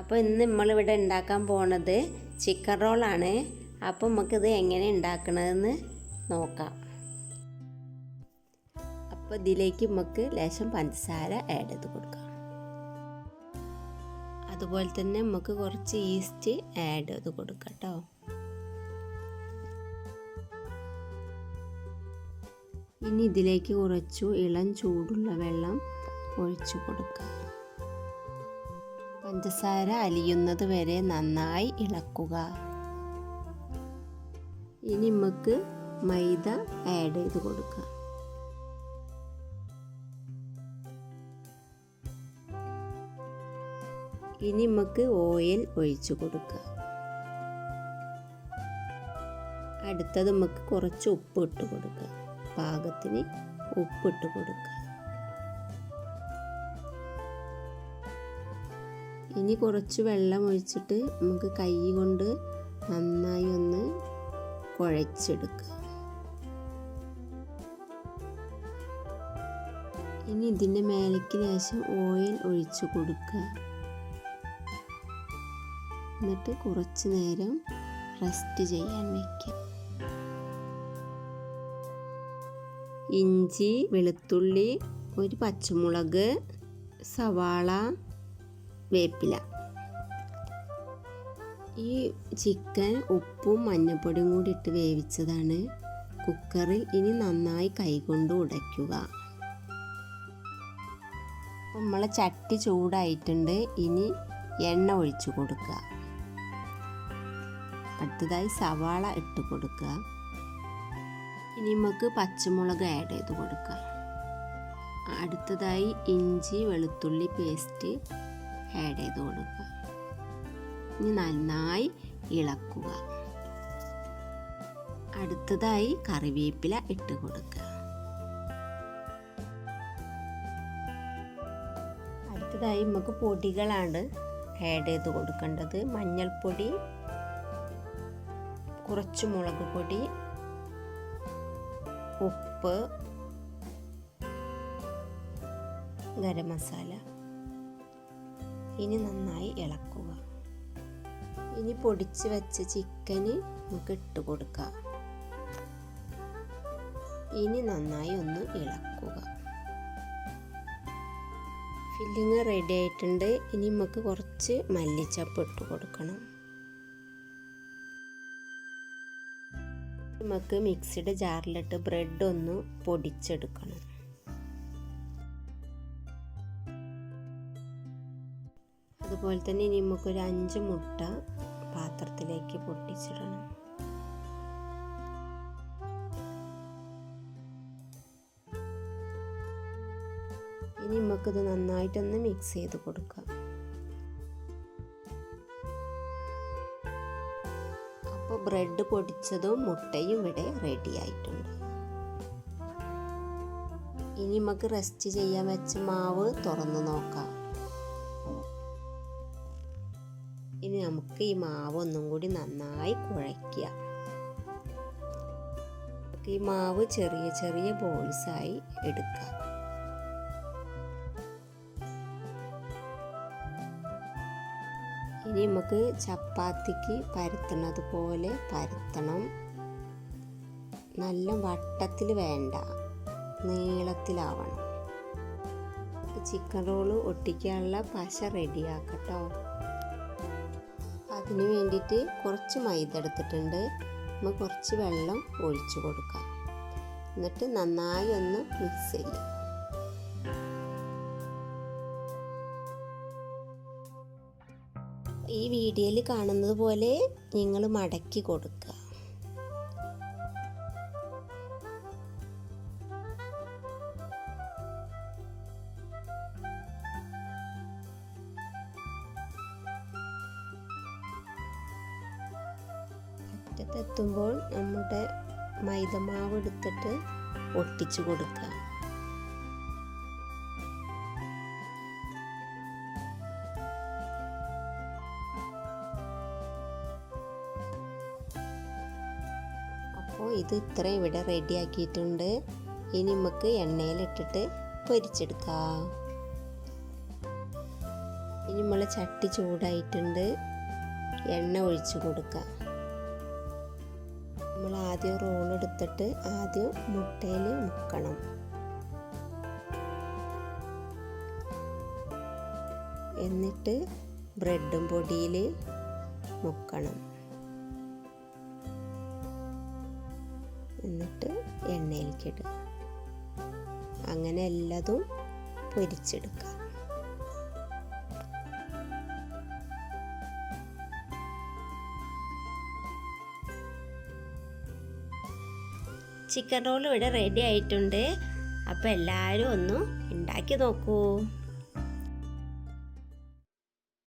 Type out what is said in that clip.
അപ്പോൾ ഇന്ന് നമ്മളിവിടെ ഉണ്ടാക്കാൻ പോണത് ചിക്കൻ റോളാണ് അപ്പോൾ നമുക്കിത് എങ്ങനെ ഉണ്ടാക്കണതെന്ന് നോക്കാം. അപ്പോൾ ഇതിലേക്ക് നമുക്ക് ലേശം പഞ്ചസാര ആഡ് ചെയ്ത് കൊടുക്കാം. അതുപോലെ തന്നെ നമുക്ക് കുറച്ച് ഈസ്റ്റ് ആഡ് ചെയ്ത് കൊടുക്കാം കേട്ടോ ഇനി ഇതിലേക്ക് കുറച്ചു ഇളം ചൂടുള്ള വെള്ളം ഒഴിച്ചു കൊടുക്കാം. പഞ്ചസാര അലിയുന്നത് വരെ നന്നായി ഇളക്കുക. ഇനി നമുക്ക് മൈദ ആഡ് ചെയ്ത് കൊടുക്കുക ഇനി നമുക്ക് ഓയിൽ ഒഴിച്ചു കൊടുക്കുക അടുത്തത് നമുക്ക് കുറച്ച് ഉപ്പ് ഇട്ട് കൊടുക്കുക പാകത്തിന് ഉപ്പിട്ട് കൊടുക്കുക ഇനി കുറച്ച് വെള്ളം ഒഴിച്ചിട്ട് നമുക്ക് കൈ കൊണ്ട് നന്നായി ഒന്ന് കുഴച്ചെടുക്കുക ഇനി ഇതിന്റെ മേലേക്ക് ലേശം ഓയിൽ ഒഴിച്ചു കൊടുക്കുക. എന്നിട്ട് കുറച്ച് നേരം റെസ്റ്റ് ചെയ്യാൻ വയ്ക്കുക ഇഞ്ചി വെളുത്തുള്ളി ഒരു പച്ചമുളക് സവാള വേപ്പില. ഈ ചിക്കൻ ഉപ്പും മഞ്ഞൾപ്പൊടിയും കൂടി ഇട്ട് വേവിച്ചതാണ്. കുക്കറിൽ ഇനി നന്നായി കൈകൊണ്ട് ഉടയ്ക്കുക. നമ്മളെ ചട്ടി ചൂടായിട്ടുണ്ട്. ഇനി എണ്ണ ഒഴിച്ചു കൊടുക്കുക. അടുത്തതായി സവാള ഇട്ട് കൊടുക്കുക. ഇനി നമുക്ക് പച്ചമുളക് ആഡ് ചെയ്ത് കൊടുക്കുക അടുത്തതായി ഇഞ്ചി വെളുത്തുള്ളി പേസ്റ്റ് ആഡ് ചെയ്ത് കൊടുക്കുക. ഇനി നന്നായി ഇളക്കുക. അടുത്തതായി കറിവേപ്പില ഇട്ട് കൊടുക്കുക. അടുത്തതായി നമുക്ക് പൊടികളാണ് ആഡ് ചെയ്ത് കൊടുക്കേണ്ടത്. മഞ്ഞൾപ്പൊടി കുറച്ച് മുളക് പൊടി ഉപ്പ് ഗരം മസാല. ഇനി നന്നായി ഇളക്കുക. ഇനി പൊടിച്ച് വെച്ച ചിക്കന് നമുക്ക് ഇട്ട് കൊടുക്കുക ഇനി നന്നായി ഒന്ന് ഇളക്കുക. ഫില്ലിങ് റെഡി ആയിട്ടുണ്ട്. ഇനി നമുക്ക് കുറച്ച് മല്ലിച്ചപ്പ് ഇട്ട് കൊടുക്കണം. നമുക്ക് മിക്സിയുടെ ജാറിലിട്ട് ബ്രെഡ് ഒന്ന് പൊടിച്ചെടുക്കണം. അതുപോലെ തന്നെ ഇനി നമുക്കൊരു അഞ്ച് മുട്ട പാത്രത്തിലേക്ക് പൊട്ടിച്ചിടണം. ഇനി നമുക്കിത് നന്നായിട്ടൊന്ന് മിക്സ് ചെയ്ത് കൊടുക്കാം. അപ്പോൾ ബ്രെഡ് പൊടിച്ചതും മുട്ടയും ഇവിടെ റെഡി ആയിട്ടുണ്ട്. ഇനി നമുക്ക് റെസ്റ്റ് ചെയ്യാൻ വെച്ച മാവ് തുറന്ന് നോക്കാം. നമുക്ക് ഈ മാവ് ഒന്നും കൂടി നന്നായി കുഴയ്ക്കുക. ഈ മാവ് ചെറിയ ചെറിയ ബോൾസായി എടുക്കുക ഇനി നമുക്ക് ചപ്പാത്തിക്ക് പരത്തണത് പോലെ പരത്തണം. നല്ല വട്ടത്തിൽ വേണ്ട നീളത്തിലാവണം. ചിക്കൻ റോൾ ഒട്ടിക്കാനുള്ള പശ റെഡിയാക്കട്ടോ അതിന് വേണ്ടിയിട്ട് കുറച്ച് മൈദ എടുത്തിട്ടുണ്ട്. നമ്മൾ കുറച്ച് വെള്ളം ഒഴിച്ചു കൊടുക്കാം. എന്നിട്ട് നന്നായി ഒന്ന് മിക്സ് ചെയ്യാം. ഈ വീഡിയോയിൽ കാണുന്നത് പോലെ നിങ്ങൾ മടക്കി കൊടുക്കുക. അറ്റത്തെത്തുമ്പോൾ നമ്മുടെ മൈദമാവ് എടുത്തിട്ട് ഒട്ടിച്ചു കൊടുക്കുക. അപ്പോൾ ഇത് ഇത്ര ഇവിടെ റെഡി ആക്കിയിട്ടുണ്ട്. ഇനി നമുക്ക് എണ്ണയിലിട്ടിട്ട് പൊരിച്ചെടുക്കാം. ഇനി നമ്മൾ ചട്ടി ചൂടായിട്ടുണ്ട്. എണ്ണ ഒഴിച്ചു കൊടുക്കുക നമ്മൾ ആദ്യം റോൾ എടുത്തിട്ട് ആദ്യം മുട്ടയിൽ മുക്കണം. എന്നിട്ട് ബ്രെഡും പൊടിയിൽ മുക്കണം. എന്നിട്ട് എണ്ണയിലേക്ക് ഇടുക. അങ്ങനെ എല്ലാതും പൊരിച്ചെടുക്കുക. ചിക്കൻ റോൾ ഇവിടെ റെഡി ആയിട്ടുണ്ട്. അപ്പോൾ എല്ലാവരും ഒന്ന് ഉണ്ടാക്കി നോക്കൂ.